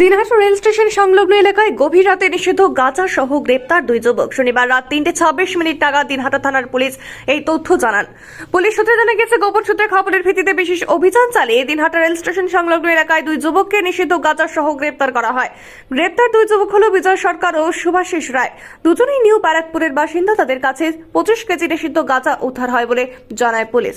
দিনহাট rail station সংলগ্ন এলাকায় গভীর রাতে নিষিদ্ধ গাঁজা সহ গ্রেপ্তার দুই যুবক। শনিবার রাত তিনটে ছাব্বিশ মিনিট টাকা দিনহাটা থানার পুলিশ এই তথ্য জানান। পুলিশ সূত্রে জানা গেছে, গোপন সূত্রে খবরের ভিত্তিতে বিশেষ অভিযান চালিয়ে দিনহাটা রেল স্টেশন সংলগ্ন এলাকায় দুই যুবককে নিষিদ্ধ গাঁজা সহ গ্রেপ্তার করা হয়। গ্রেপ্তার দুই যুবক হল বিজয় সরকার ও সুভাষিস রায়। দুজনেই নিউ ব্যারাকপুরের বাসিন্দা। তাদের কাছে পঁচিশ কেজি নিষিদ্ধ গাঁজা উদ্ধার হয় বলে জানায় পুলিশ।